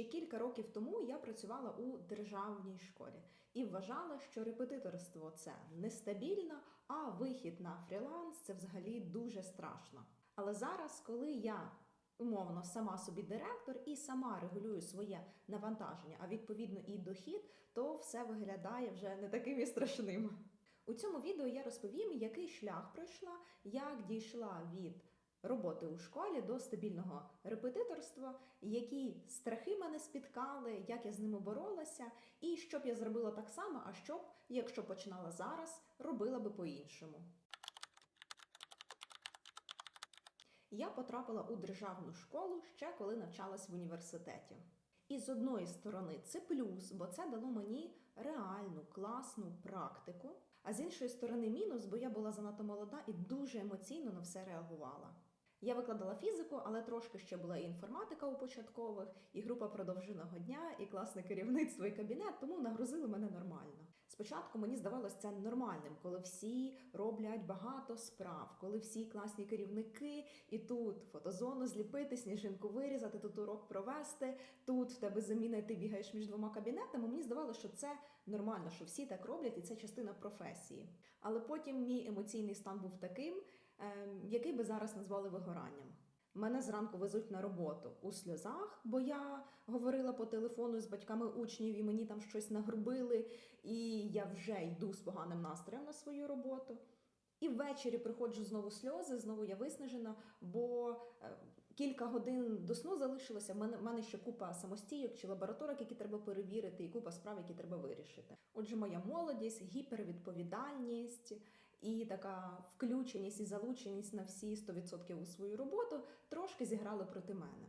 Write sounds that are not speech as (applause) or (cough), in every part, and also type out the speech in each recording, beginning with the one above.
Ще кілька років тому я працювала у державній школі і вважала, що репетиторство це нестабільно, а вихід на фріланс це взагалі дуже страшно. Але зараз, коли я умовно сама собі директор і сама регулюю своє навантаження, а відповідно і дохід, то все виглядає вже не таким і страшним. У цьому відео я розповім, який шлях пройшла, як дійшла від роботи у школі до стабільного репетиторства, які страхи мене спіткали, як я з ними боролася, і що б я зробила так само, а що б, якщо починала зараз, робила би по-іншому. Я потрапила у державну школу ще коли навчалась в університеті. І з одної сторони це плюс, бо це дало мені реальну класну практику. А з іншої сторони, мінус, бо я була занадто молода і дуже емоційно на все реагувала. Я викладала фізику, але трошки ще була і інформатика у початкових, і група продовженого дня, і класне керівництво, і кабінет, тому нагрузили мене нормально. Спочатку мені здавалося це нормальним, коли всі роблять багато справ, коли всі класні керівники, і тут фотозону зліпити, сніжинку вирізати, тут урок провести, тут в тебе заміна, і ти бігаєш між двома кабінетами. Мені здавалося, що це нормально, що всі так роблять, і це частина професії. Але потім мій емоційний стан був таким, який би зараз назвали вигоранням. Мене зранку везуть на роботу у сльозах, бо я говорила по телефону з батьками учнів, і мені там щось нагрубили, і я вже йду з поганим настроєм на свою роботу. І ввечері приходжу знову сльози, знову я виснажена, бо е, кілька годин до сну залишилося. В мене, в мене ще купа самостійок чи лабораторок, які треба перевірити, і купа справ, які треба вирішити. Отже, моя молодість, гіпервідповідальність і така включеність і залученість на всі 100% у свою роботу трошки зіграли проти мене.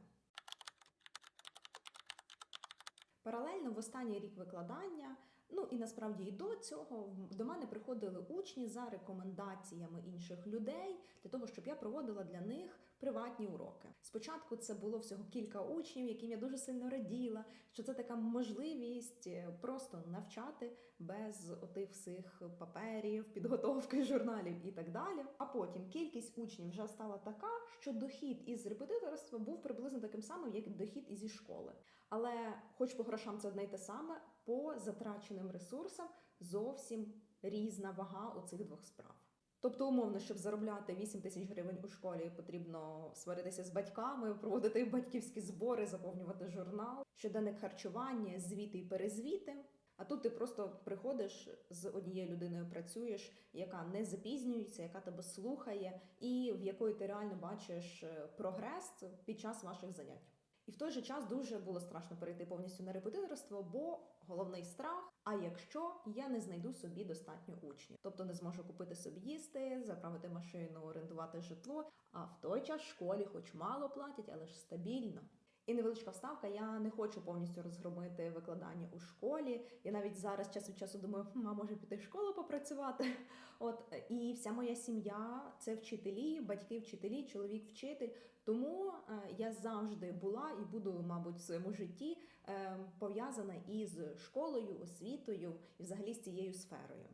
Паралельно в останній рік викладання, ну і насправді і до цього до мене приходили учні за рекомендаціями інших людей для того, щоб я проводила для них приватні уроки. Спочатку це було всього кілька учнів, яким я дуже сильно раділа, що це така можливість е, просто навчати без отих всіх паперів, підготовки (laughs) журналів і так далі. А потім кількість учнів вже стала така, що дохід із репетиторства був приблизно таким самим, як дохід із школи. Але, хоч по грошам це одне й те саме, по затраченим ресурсам зовсім різна вага у цих двох справ. Тобто, умовно, щоб заробляти 8 тисяч гривень у школі, потрібно сваритися з батьками, проводити батьківські збори, заповнювати журнал, щоденник харчування, звіти і перезвіти. А тут ти просто приходиш з однією людиною, працюєш, яка не запізнюється, яка тебе слухає, і в якої ти реально бачиш е, прогрес під час ваших занять. І в той же час дуже було страшно перейти повністю на репетиторство, бо головний страх. А якщо я не знайду собі достатньо учнів, тобто не зможу купити собі їсти, заправити машину, орендувати житло. А в той час в школі, хоч мало платять, але ж стабільно. І невеличка вставка. Я не хочу повністю розгромити викладання у школі. Я навіть зараз час від часу думаю, «Хм, а може піти в школу попрацювати. (laughs) От і вся моя сім'я це вчителі, батьки, вчителі, чоловік, вчитель. Тому е, я завжди була і буду, мабуть, в своєму житті е, пов'язана із школою, освітою і взагалі з цією сферою.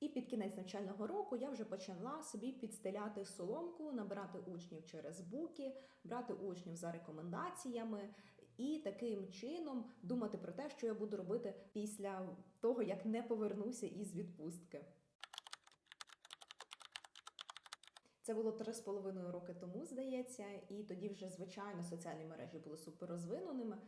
І під кінець навчального року я вже почала собі підстеляти соломку, набирати учнів через буки, брати учнів за рекомендаціями і таким чином думати про те, що я буду робити після того, як не повернуся із відпустки. Це було три з половиною роки тому, здається, і тоді вже звичайно соціальні мережі були суперрозвиненими.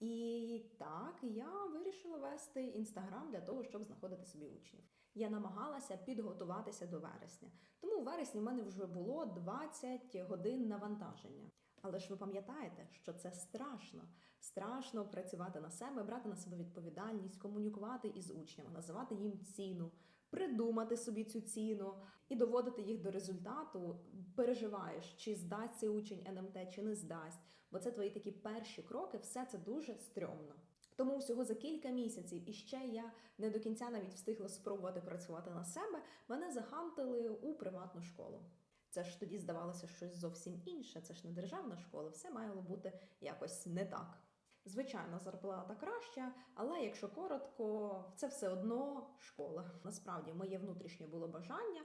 І так я вирішила вести інстаграм для того, щоб знаходити собі учнів. Я намагалася підготуватися до вересня. Тому у вересні в мене вже було 20 годин навантаження. Але ж ви пам'ятаєте, що це страшно. Страшно працювати на себе, брати на себе відповідальність, комунікувати із учнями, називати їм ціну, придумати собі цю ціну і доводити їх до результату. Переживаєш, чи здасть цей учень НМТ, чи не здасть. Бо це твої такі перші кроки, все це дуже стрьомно. Тому всього за кілька місяців, і ще я не до кінця навіть встигла спробувати працювати на себе, мене захантили у приватну школу. Це ж тоді здавалося щось зовсім інше. Це ж не державна школа, все мало бути якось не так. Звичайно, зарплата краща, але якщо коротко, це все одно школа. Насправді, моє внутрішнє було бажання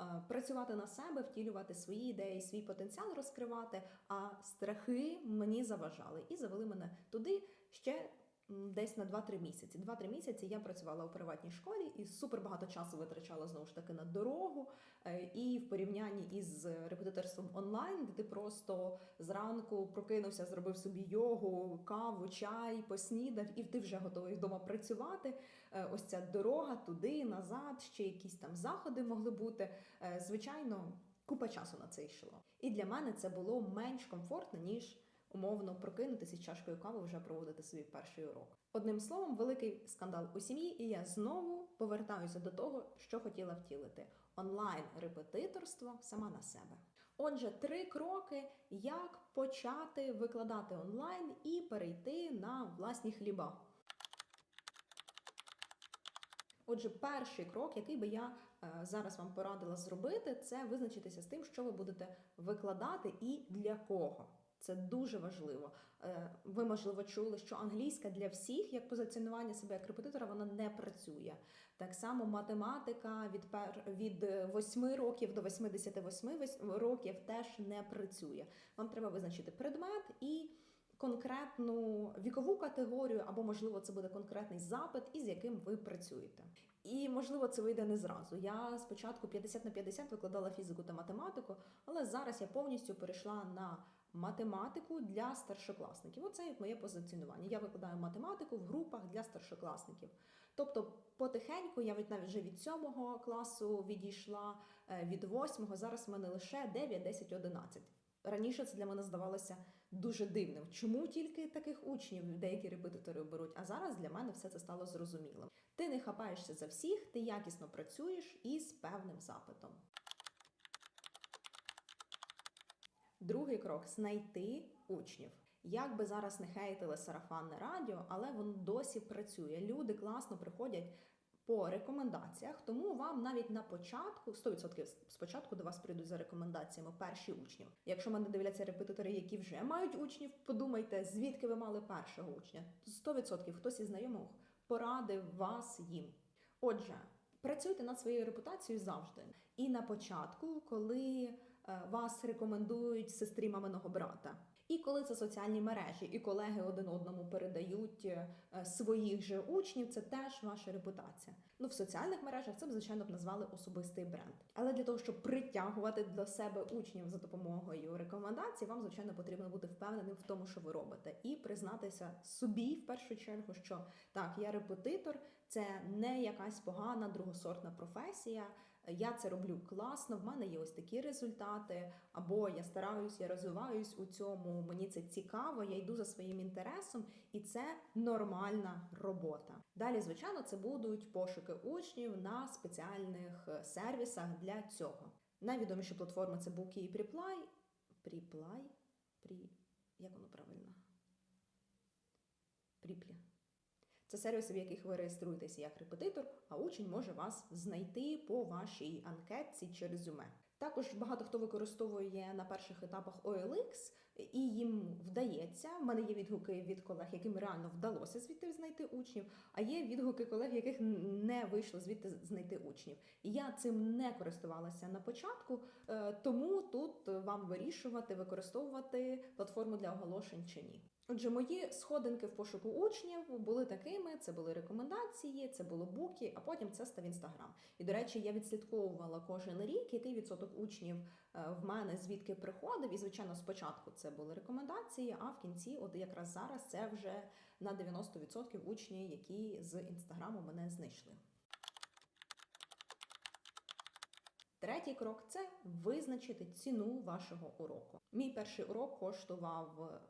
е, працювати на себе, втілювати свої ідеї, свій потенціал розкривати. А страхи мені заважали і завели мене туди, ще десь на 2-3 місяці. 2-3 місяці я працювала у приватній школі і супер багато часу витрачала знову ж таки на дорогу. Е, І в порівнянні із репетиторством онлайн, де ти просто зранку прокинувся, зробив собі йогу, каву, чай, поснідав, і ти вже готовий вдома працювати. Е, Ось ця дорога туди, назад, ще якісь там заходи могли бути. Е, Звичайно, купа часу на це йшло. І для мене це було менш комфортно, ніж умовно прокинутися з чашкою кави вже проводити свій перший урок. Одним словом, великий скандал у сім'ї, і я знову повертаюся до того, що хотіла втілити: онлайн репетиторство сама на себе. Отже, три кроки, як почати викладати онлайн і перейти на власні хліба. Отже, перший крок, який би я е, зараз вам порадила зробити, це визначитися з тим, що ви будете викладати і для кого. Це дуже важливо. Е, Ви, можливо, чули, що англійська для всіх, як позиціонування себе як репетитора, вона не працює. Так само математика від пер від 8 років до 88 вось- років теж не працює. Вам треба визначити предмет і конкретну вікову категорію, або можливо це буде конкретний запит, із яким ви працюєте. І можливо це вийде не зразу. Я спочатку 50 на 50 викладала фізику та математику, але зараз я повністю перейшла на математику для старшокласників. Оце як моє позиціонування. Я викладаю математику в групах для старшокласників. Тобто, потихеньку я від навіть вже від сьомого класу відійшла е, від восьмого. Зараз в мене лише 9, 10, 11. Раніше це для мене здавалося дуже дивним. Чому тільки таких учнів деякі репетитори беруть? А зараз для мене все це стало зрозумілим. Ти не хапаєшся за всіх, ти якісно працюєш із певним запитом. Другий крок знайти учнів. Як би зараз не хейтили сарафанне радіо, але воно досі працює. Люди класно приходять по рекомендаціях, тому вам навіть на початку 100% спочатку до вас прийдуть за рекомендаціями перші учні. Якщо мене дивляться репетитори, які вже мають учнів, подумайте, звідки ви мали першого учня. 100% хтось із знайомих порадив вас їм. Отже, працюйте над своєю репутацією завжди. І на початку, коли вас рекомендують сестрі маминого брата. І коли це соціальні мережі, і колеги один одному передають е, своїх же учнів, це теж ваша репутація. Ну в соціальних мережах це б звичайно б назвали особистий бренд. Але для того, щоб притягувати до себе учнів за допомогою рекомендацій, вам звичайно потрібно бути впевненим в тому, що ви робите, і признатися собі в першу чергу, що так, я репетитор, це не якась погана другосортна професія. Я це роблю класно, в мене є ось такі результати, або я стараюсь, я розвиваюсь у цьому. Мені це цікаво, я йду за своїм інтересом, і це нормальна робота. Далі, звичайно, це будуть пошуки учнів на спеціальних е, сервісах для цього. Найвідоміші платформи це Bookie і Preply. Preply? При... Як воно правильно? Пріплі. Це сервіси, в яких ви реєструєтеся як репетитор, а учень може вас знайти по вашій анкетці чи резюме. Також багато хто використовує на перших етапах OLX, і їм вдається. В мене є відгуки від колег, яким реально вдалося звідти знайти учнів. А є відгуки колег, яких не вийшло звідти знайти учнів. Я цим не користувалася на початку, е, тому тут вам вирішувати, використовувати платформу для оголошень чи ні. Отже, мої сходинки в пошуку учнів були такими: це були рекомендації, це було буки, а потім це став інстаграм. І до речі, я відслідковувала кожен рік, який відсоток учнів е, в мене звідки приходив. І звичайно, спочатку це були рекомендації, а в кінці, от якраз зараз, це вже на 90% учні, які з інстаграму мене знайшли. Третій крок це визначити ціну вашого уроку. Мій перший урок коштував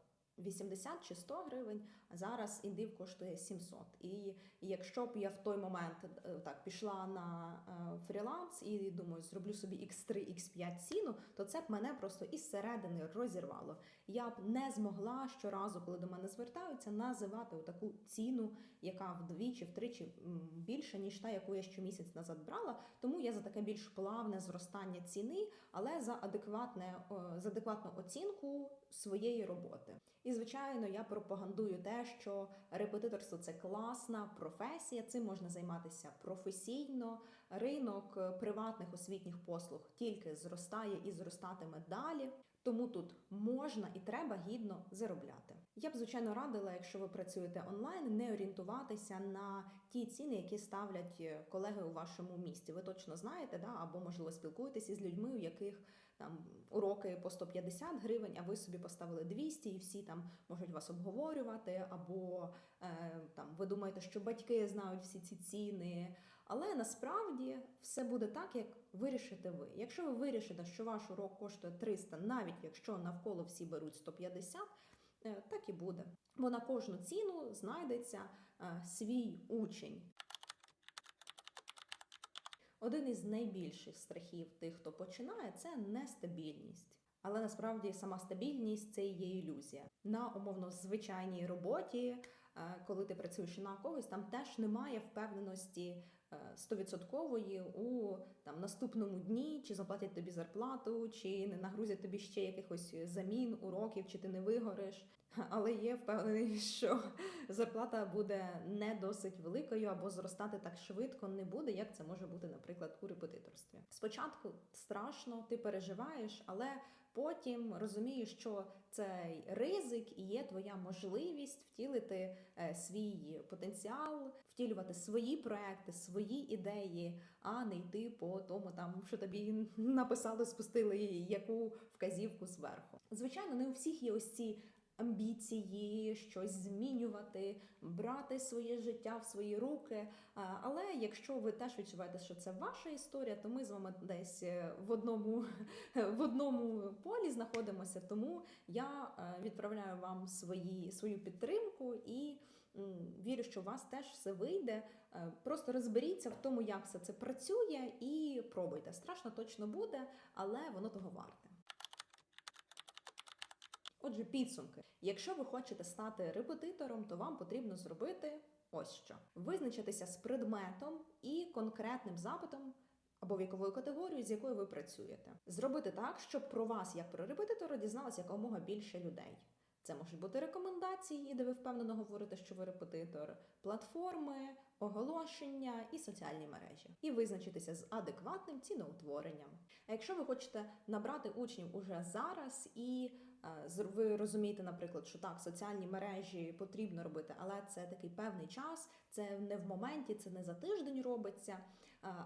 80 чи 100 гривень, а зараз індив коштує 700. І якщо б я в той момент е, так пішла на е, фріланс і думаю, зроблю собі X3, X5 ціну, то це б мене просто із середини розірвало. Я б не змогла щоразу, коли до мене звертаються, називати таку ціну, яка вдвічі, втричі більше, ніж та, яку я щомісяць назад брала. Тому я за таке більш плавне зростання ціни, але за адекватне за адекватну оцінку своєї роботи. Звичайно, я пропагандую те, що репетиторство це класна професія. Цим можна займатися професійно. Ринок приватних освітніх послуг тільки зростає і зростатиме далі. Тому тут можна і треба гідно заробляти. Я б звичайно радила, якщо ви працюєте онлайн, не орієнтуватися на ті ціни, які ставлять колеги у вашому місті. Ви точно знаєте, да? або можливо спілкуєтеся з людьми, у яких там уроки по 150 гривень, а ви собі поставили 200, і всі там можуть вас обговорювати, або е, там ви думаєте, що батьки знають всі ці ціни. Але насправді все буде так, як вирішите ви. Якщо ви вирішите, що ваш урок коштує 300, навіть якщо навколо всі беруть 150, е, так і буде. Бо на кожну ціну знайдеться е, свій учень. Один із найбільших страхів тих, хто починає, це нестабільність. Але насправді сама стабільність це і є ілюзія. На умовно звичайній роботі, е, коли ти працюєш на когось, там теж немає впевненості стовідсоткової у там наступному дні, чи заплатять тобі зарплату, чи не нагрузять тобі ще якихось замін, уроків, чи ти не вигориш. Але є впевненість, що зарплата буде не досить великою або зростати так швидко не буде, як це може бути, наприклад, у репетиторстві. Спочатку страшно, ти переживаєш, але потім розумієш, що цей ризик і є твоя можливість втілити е, свій потенціал, втілювати свої проекти, свої ідеї, а не йти по тому, там що тобі написали, спустили яку вказівку зверху. Звичайно, не у всіх є ось ці амбіції, щось змінювати, брати своє життя в свої руки. Але якщо ви теж відчуваєте, що це ваша історія, то ми з вами десь е, в одному, (laughs) в одному полі знаходимося. Тому я е, відправляю вам свої, свою підтримку і вірю, що у вас теж все вийде. Е, Просто розберіться в тому, як все це працює, і пробуйте. Страшно точно буде, але воно того варте. Отже, підсумки. Якщо ви хочете стати репетитором, то вам потрібно зробити ось що: визначитися з предметом і конкретним запитом або віковою категорією, з якою ви працюєте. Зробити так, щоб про вас, як про репетитора, дізналося якомога більше людей. Це можуть бути рекомендації, де ви впевнено говорите, що ви репетитор, платформи, оголошення і соціальні мережі, і визначитися з адекватним ціноутворенням. А якщо ви хочете набрати учнів уже зараз і ви розумієте, наприклад, що так, соціальні мережі потрібно робити, але це такий певний час, це не в моменті, це не за тиждень робиться.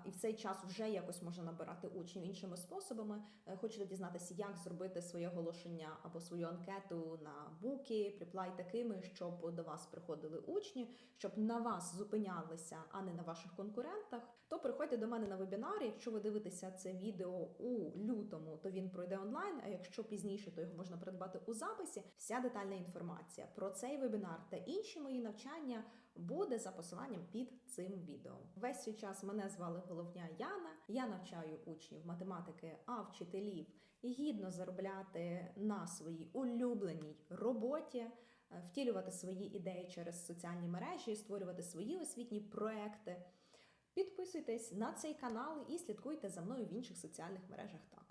І в цей час вже якось можна набирати учнів іншими способами. Е, Хочете дізнатися, як зробити своє оголошення або свою анкету на буки, приплай такими, щоб до вас приходили учні, щоб на вас зупинялися, а не на ваших конкурентах. То приходьте до мене на вебінар. Якщо ви дивитеся це відео у лютому, то він пройде онлайн. А якщо пізніше, то його можна придбати у записі. Вся детальна інформація про цей вебінар та інші мої навчання буде за посиланням під цим відео. Весь цей час мене звали головня Яна. Я навчаю учнів математики, а вчителів гідно заробляти на своїй улюбленій роботі, е, втілювати свої ідеї через соціальні мережі, створювати свої освітні проекти. Підписуйтесь на цей канал і слідкуйте за мною в інших соціальних мережах також.